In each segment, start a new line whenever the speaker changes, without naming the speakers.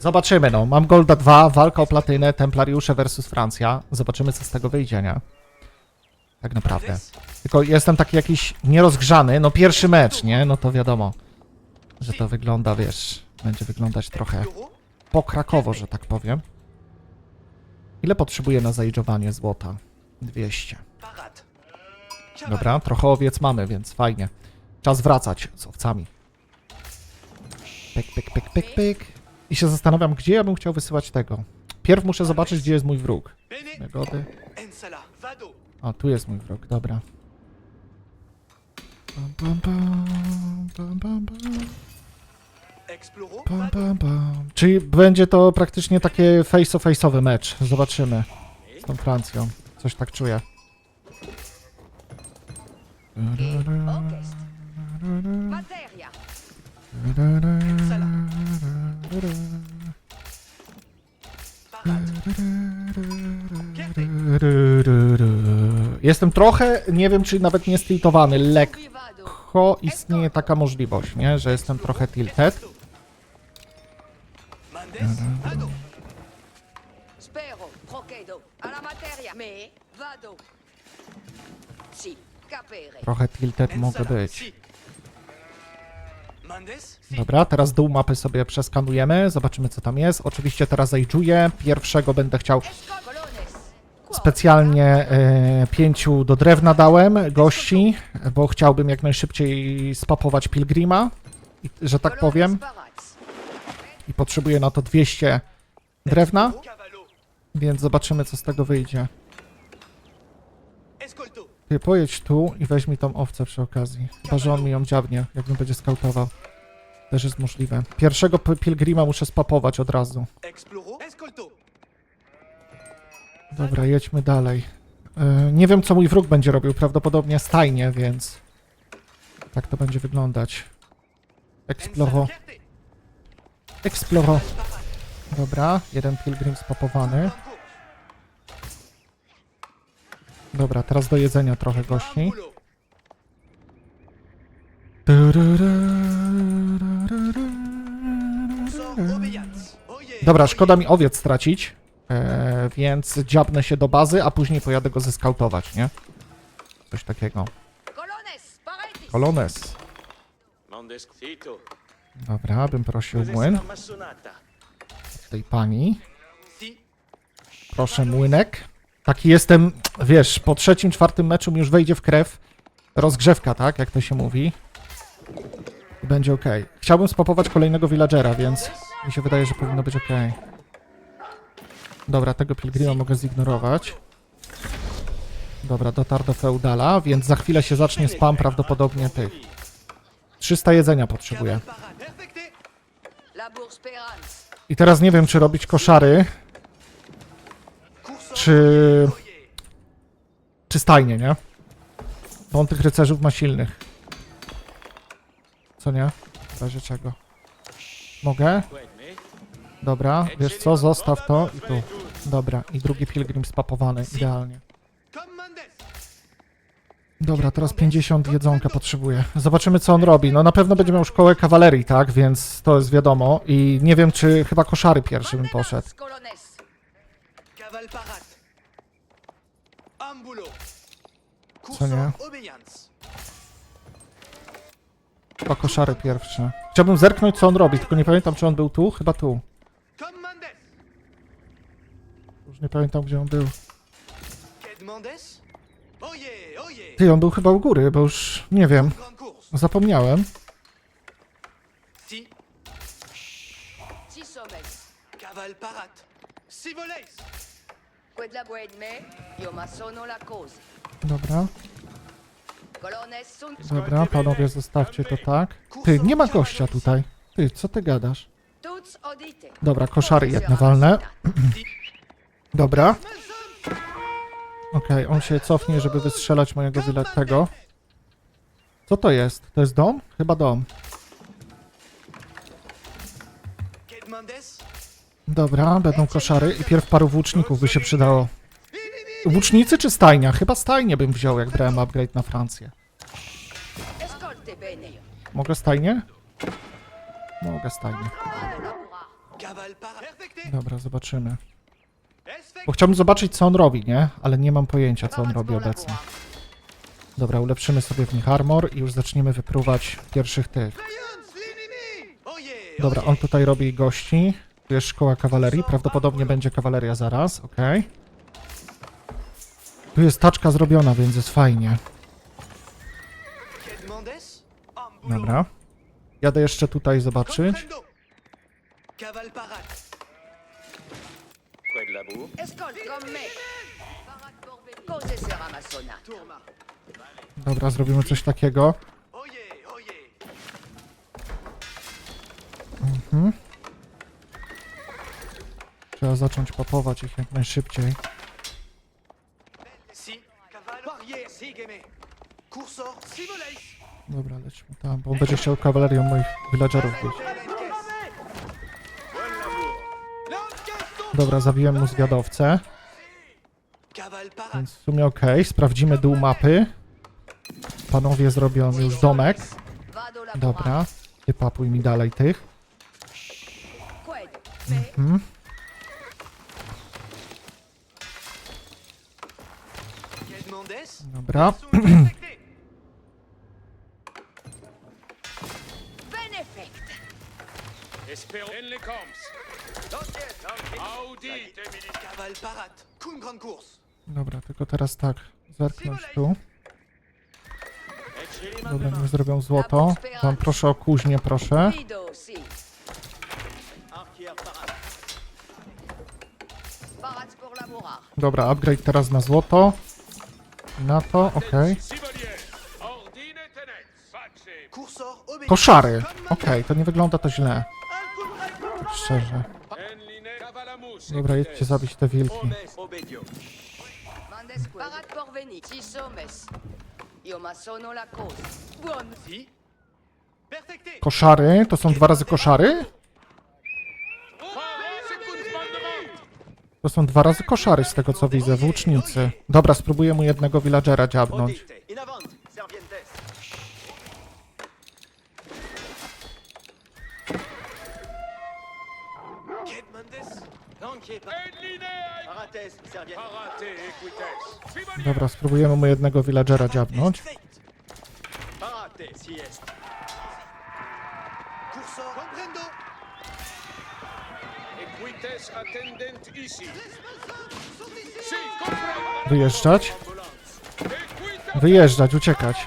Zobaczymy, no. Mam Golda 2, walka o platynę, Templariusze versus Francja. Zobaczymy, co z tego wyjdzie, nie? Tak naprawdę. Tylko jestem taki jakiś nierozgrzany. No pierwszy mecz, nie? No to wiadomo, że to wygląda, wiesz, będzie wyglądać trochę pokrakowo, że tak powiem. Ile potrzebuję na zajdżowanie złota? 200.
Parat.
Dobra, trochę owiec mamy, więc fajnie. Czas wracać z owcami. Pyk, pyk, pyk, pyk, pyk. I się zastanawiam, gdzie ja bym chciał wysyłać tego. Pierw muszę zobaczyć, gdzie jest mój wróg. O, tu jest mój wróg, dobra. Czyli będzie to praktycznie takie face-to-face'owy mecz. Zobaczymy. Z tą Francją. Coś tak czuję.
Materia.
Jestem trochę, nie wiem czy nawet nie stiltowany, lekko istnieje taka możliwość, nie? Że jestem trochę tilted. Trochę tilted mogę być. Dobra, teraz dół mapy sobie przeskanujemy, zobaczymy co tam jest. Oczywiście teraz zajczuję. Pierwszego będę chciał specjalnie e, pięciu do drewna dałem gości, bo chciałbym jak najszybciej spapować pilgrima, że tak powiem. I potrzebuję na to 200 drewna, więc zobaczymy co z tego wyjdzie. Ty pojedź tu i weź mi tą owcę przy okazji. Chyba, że on mi ją dziabnie, jak mnie będzie skautował. Też jest możliwe. Pierwszego pilgrima muszę spapować od razu. Dobra, jedźmy dalej. E, nie wiem, co mój wróg będzie robił. Prawdopodobnie stajnie, więc... Tak to będzie wyglądać. Exploro. Exploro. Dobra, jeden pilgrim spapowany. Dobra, teraz do jedzenia trochę gości. Dobra, szkoda mi owiec stracić, e, więc dziabnę się do bazy, a później pojadę go zeskautować, nie? Coś takiego. Kolones. Dobra, bym prosił młyn tej pani. Proszę młynek. Taki jestem, wiesz, po trzecim, czwartym meczu mi już wejdzie w krew rozgrzewka, tak? Jak to się mówi. I będzie ok. Chciałbym spapować kolejnego villagera, więc mi się wydaje, że powinno być ok. Dobra, tego pilgrima mogę zignorować. Dobra, dotarł do feudala, więc za chwilę się zacznie spam prawdopodobnie tych. 300 jedzenia potrzebuję. I teraz nie wiem, czy robić koszary. Czy, czy stajnie, nie? Bo on tych rycerzów ma silnych. Co nie? W razie czego? Mogę? Dobra, wiesz co, zostaw to i tu. Dobra, i drugi pilgrim spapowany, idealnie. Dobra, teraz 50 jedzonka potrzebuję. Zobaczymy, co on robi. No na pewno będzie miał szkołę kawalerii, tak? Więc to jest wiadomo. I nie wiem, czy chyba koszary pierwszy bym poszedł. Co nie? Chyba koszary pierwsze. Chciałbym zerknąć, co on robi, tylko nie pamiętam, czy on był tu. Chyba tu. Już nie pamiętam, gdzie on był. Ty, on był chyba u góry, bo już nie wiem. Zapomniałem.
Si.
Si
voleis.
Buedme. Io ma sono la cause.
Dobra, dobra, panowie, zostawcie to tak. Ty, nie ma gościa tutaj. Ty, co ty gadasz? Dobra, koszary jedne walne. Dobra. Okej, on się cofnie, żeby wystrzelać mojego wyle tego. Co to jest? To jest dom? Chyba dom. Dobra, będą koszary i pierw paru włóczników by się przydało. Włócznicy czy stajnia? Chyba stajnie bym wziął, jak brałem upgrade na Francję. Mogę stajnie? Mogę stajnie. Dobra, zobaczymy. Bo chciałbym zobaczyć, co on robi, nie? Ale nie mam pojęcia, co on robi obecnie. Dobra, ulepszymy sobie w nich armor i już zaczniemy wypruwać pierwszych tych. Dobra, on tutaj robi gości. Tu jest szkoła kawalerii, prawdopodobnie będzie kawaleria zaraz, okej. Tu jest taczka zrobiona, więc jest fajnie. Dobra. Jadę jeszcze tutaj zobaczyć. Dobra, zrobimy coś takiego.
Yeah.
Trzeba zacząć papować ich jak najszybciej.
Si. Cavale. Barrière, sígueme. Cursor, si voleis.
Dobra, lećmy tam, bo on będzie chciał kawalerią moich villagerów bić. Dobra, zabiłem mu zwiadowcę, więc w sumie okej. Sprawdzimy dół mapy. Panowie zrobią już domek. Dobra, ty papuj mi dalej tych. Mhm.
Course.
dobra, tylko teraz tak, zerknąć tu. Dobra, niech zrobią złoto. Wam proszę o kuźnię, proszę. Dobra, upgrade teraz na złoto. Na to, okej. Koszary. Okej, to nie wygląda to źle. Szczerze. Dobra, jedźcie zabić te wilki.
Sono la. Buon.
Koszary? To są dwa razy koszary? To są dwa razy koszary z tego co widzę, włócznicy. Dobra, spróbuję mu jednego villagera dziabnąć. Dobra, spróbujemy mu jednego villagera dziabnąć.
Esfect. Parate, si est. Cursor, comprendo.
Equites attendent ici. Si, comprendo.
Wyjeżdżać? Wyjeżdżać, uciekać.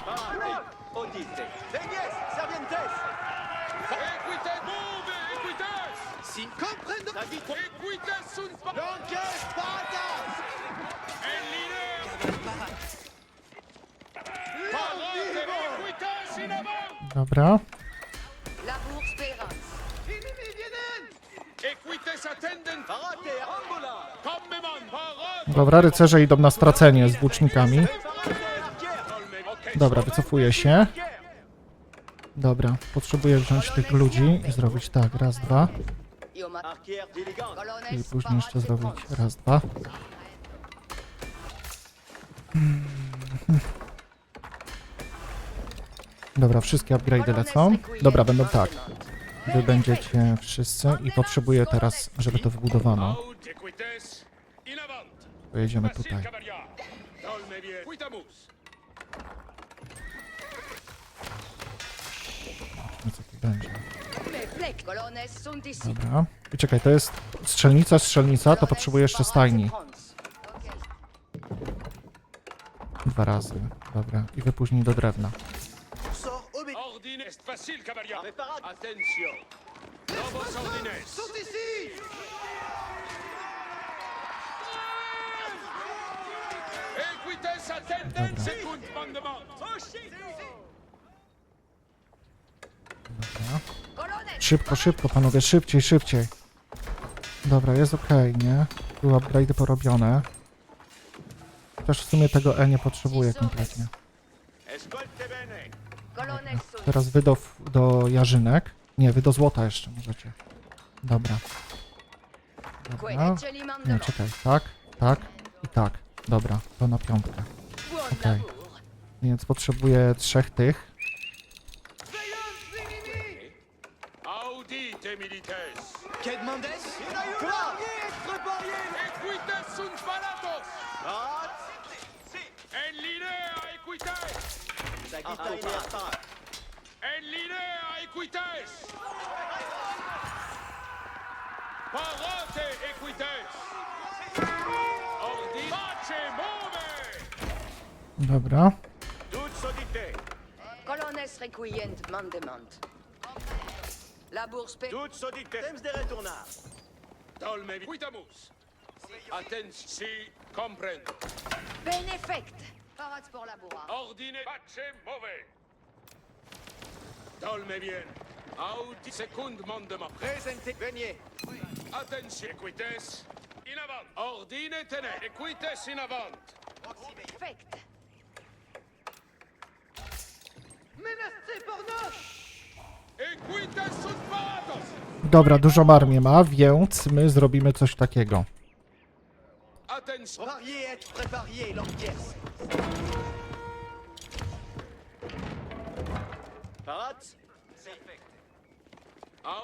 Rycerze idą na stracenie z włócznikami. Dobra, wycofuję się. Dobra, potrzebuję wziąć tych ludzi i zrobić tak, raz, dwa. I później jeszcze zrobić raz, dwa. Dobra, wszystkie upgrade'y lecą. Dobra, będą tak. Wy będziecie wszyscy i potrzebuję teraz, żeby to wybudowano. Pojedziemy tutaj. No co tu będzie? Dobra. I czekaj, to jest strzelnica, strzelnica, to potrzebuję jeszcze stajni. Dwa razy. Dobra. I wypóźnij do drewna.
Attention. Novos ordines.
Sont ici.
Equites attendent secund mandement.
Dobra.
Colonnes.
Szybko, szybko, panowie, szybciej, szybciej. Dobra, jest okej, nie? Tu upgrade'y porobione. Też w sumie tego E nie potrzebuję kompletnie. Teraz wy do, do jarzynek. Nie, wy do złota jeszcze możecie. Dobra. Dobra.
li
Nie, czekaj. Tak, tak i tak. Dobra, to na piątkę. Okej. Więc potrzebuję trzech tych.
Audite milites. Equites sunt palatos! En linea equites! En linea equites! Parate equites!
Dobra.
Colonnes requient mandement. La bourse pe...
Toutes audités! Temps de retournar! Dolme quitamus! Attens si comprend!
Benefect. Parats pour la bourra.
Ordine pace move! Dolme bien! Audi secund mandement!
Présentez, veniez.
Attention, equites! In avant! Ordine tene! Equites in avant!
Perfect.
Equites sunt paratos!
Dobra, dużą armię ma, więc my zrobimy coś takiego.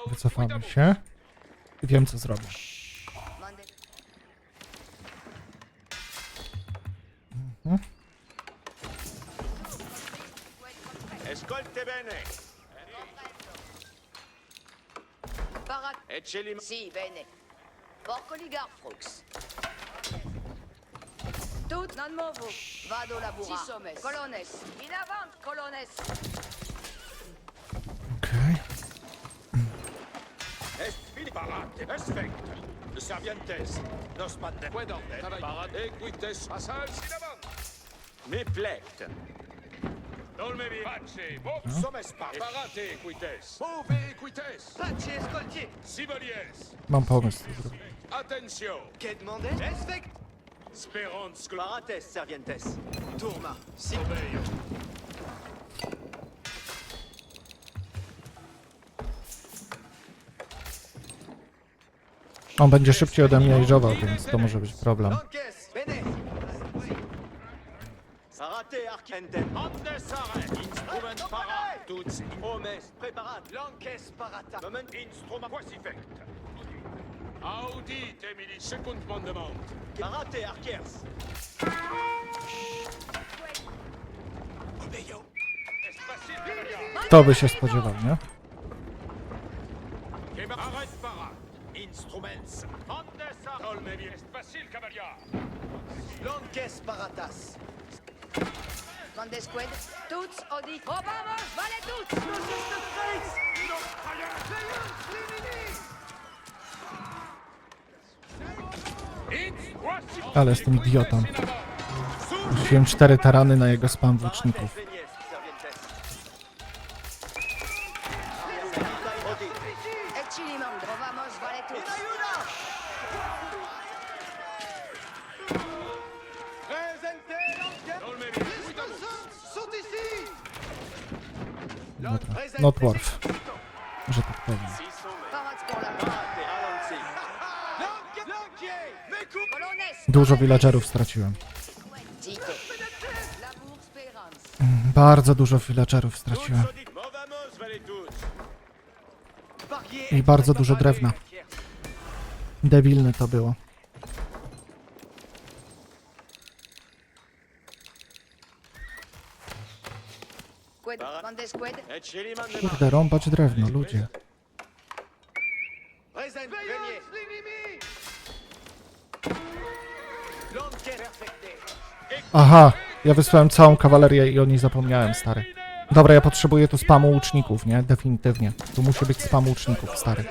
Wycofamy się. I wiem, co zrobię.
Mande...
Ascolte bene.
Barat.
Eccellente.
Sì, bene. Porco Ligarfrux. Tut non movo. Vado labura. Ci sommes. Colones. In avant, colones.
Okay. Mm.
Est fini? Parate. Aspect. De Servientes. Nos mande. Puedo. Parate. Equites. Passage. In avant. Mi plect. Dolme vi... Pace! Vos sommes pas! Parate equites! Move equites!
Pace, escoltier.
Civiliers!
Mam pomysł.
Attention!
Que demandez Respect.
Sperons.
Parates, servientes. Tourma. Si.
Obéir!
On będzie szybciej ode mnie jeżdżował, więc to może być problem.
L'encaisse, bene.
Arte arcendem.
Omnesare. Instrument ah, para. Tutsi.
Omes. Preparat.
Lances parata.
Moment.
Instrument. Voici fait. Audit, Emily. Second mandement.
Parate
arquers. Obejo.
To by się spodziewał, nie?
Ben, Instruments. Omnesare.
Tolme bien.
Mande squad. Toutes audi. Oh, vamos, vale toutes.
Ale jestem idiotą. Rzuciłem cztery tarany na jego spam włóczników. Dobra. Not worth. Że tak powiem. Dużo villagerów straciłem. Bardzo dużo villagerów straciłem. I bardzo dużo drewna. Debilne to było.
Mandement.
Kurde, rąbać drewno, ludzie. Aha, ja wysłałem całą kawalerię i o niej zapomniałem, stary. Dobra, ja potrzebuję tu spamu łuczników, nie? Definitywnie. Tu musi być spam łuczników, stary.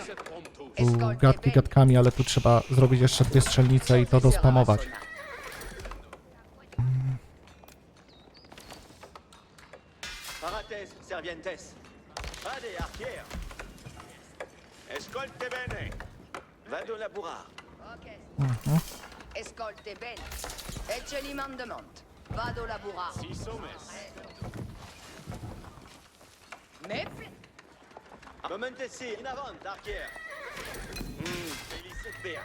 Tu gadki gadkami, ale tu trzeba zrobić jeszcze dwie strzelnice i to dospamować.
Servientes. Allez, arrière.
Escolte bene.
Va de laburar.
Ok. Escolte bene. Et ce li mandement. Vado laburar.
Si sommes.
Mefle. Momentesi, in avant, arrière. Mm, félicitaire.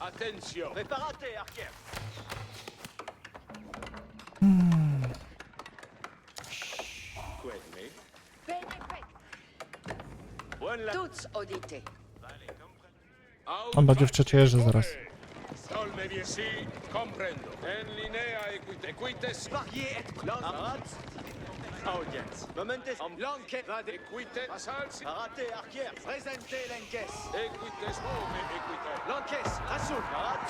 Attention.
Préparate, arrière.
Toutes audités.
On będzie w zaraz.
Viesi, comprendo. En linea equite,
et.
Momentes...
Equite, equites, equite.
L'encaisse, Rassoul.
Parat.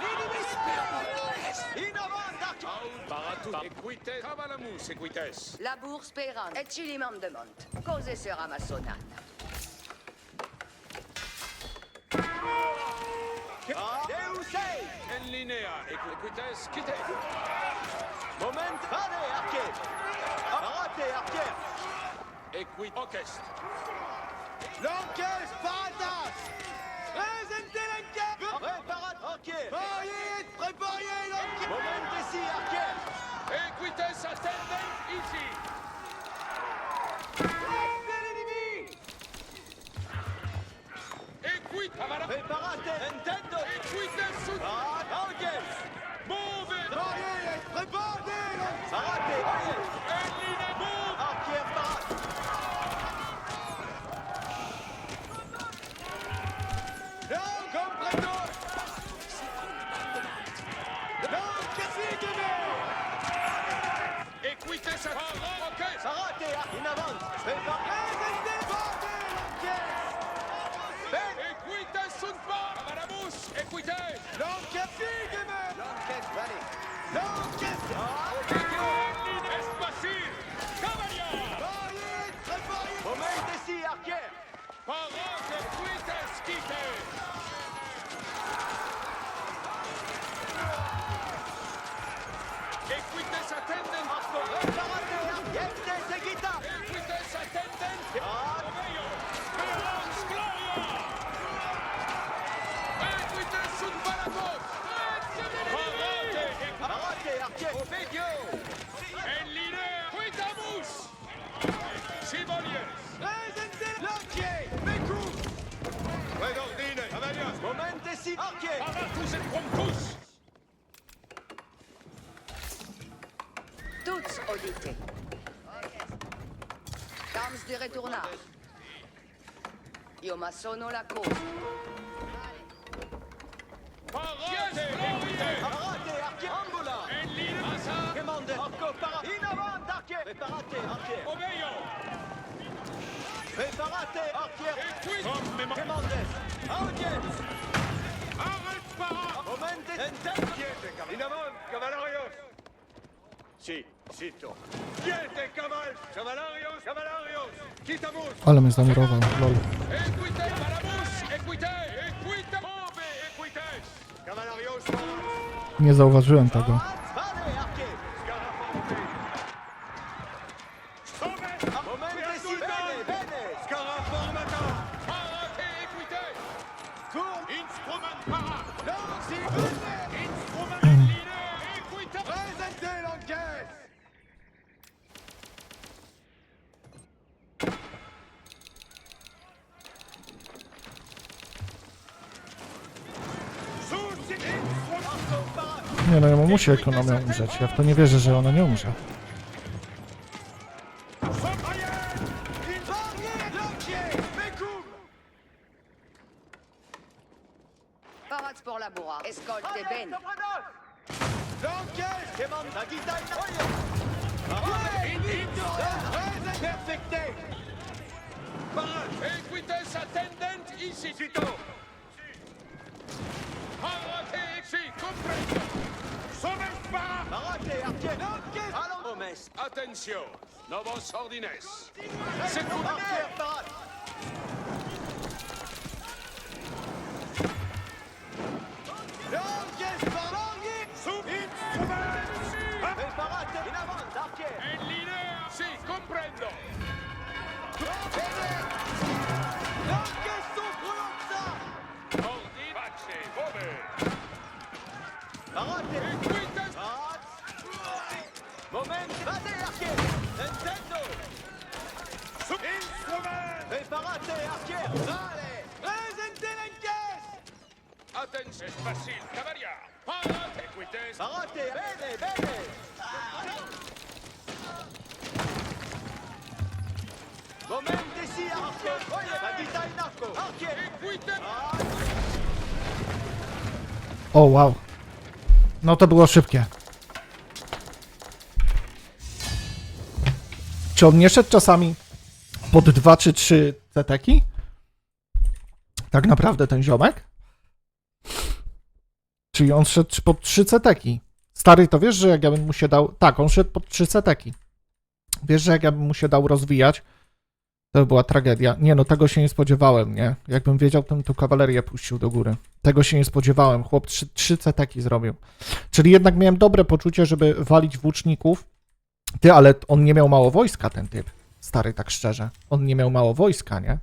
In
La bourse speran et cilimam de mont. Cose sera ma sonata.
Ah.
En linea, equites, quite.
Moment, vade, arche! Arate, arche!
Equit,
orchestre. L'orchestre!
Préparat, arquier.
Varier et préparez l'encaisse.
Moment ici, arquier.
Equites attendent ici.
C'est l'ennemi.
Equit, cavala.
Preparate, intendo.
Equites sunt.
ça Ça
raté, il pas À
la L'enquête, L'enquête, allez.
L'enquête. Ici, marqué
Arratus et Promptus
Tuts odite. Cams di returnar. Io ma sono la cosa.
Parate,
ambula!
Asa!
Arco, para... In avant! Preparate! Preparate!
Et twist!
Gemande, audience!
Ale mnie zamurował, lol. Nie zauważyłem tego. Nie no, ja musi ekonomia umrzeć. Ja w to nie wierzę, że ona nie umrze.
Parats pour la bourra. Escolte.
Oye.
Présenter. Perfecté.
Equites attendent ici.
Avant, arquier.
En linea. Si, comprendo.
L'encaisse
Es. Equites.
Parate, bene, bene. Arquer
O, wow. No to było szybkie. Czy on nie szedł czasami pod dwa czy trzy ceteki? Tak naprawdę ten ziomek? Czyli on szedł pod trzy ceteki. Stary, to wiesz, że jak ja bym mu się dał... Tak, on szedł pod trzy ceteki. Wiesz, że jak ja bym mu się dał rozwijać, to by była tragedia. Nie no, tego się nie spodziewałem, nie? Jakbym wiedział, to bym tu kawalerię puścił do góry. Tego się nie spodziewałem. Chłop trzy, trzy ceteki zrobił. Czyli jednak miałem dobre poczucie, żeby walić włóczników. Ty, ale on nie miał mało wojska, ten typ. Stary, tak szczerze. On nie miał mało wojska, nie?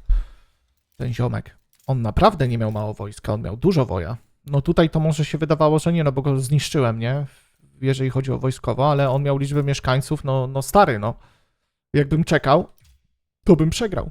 Ten ziomek. On naprawdę nie miał mało wojska, on miał dużo woja. No tutaj to może się wydawało, że nie, no bo go zniszczyłem, nie? Jeżeli chodzi o wojskowo, ale on miał liczbę mieszkańców, no, no stary, no. Jakbym czekał, to bym przegrał.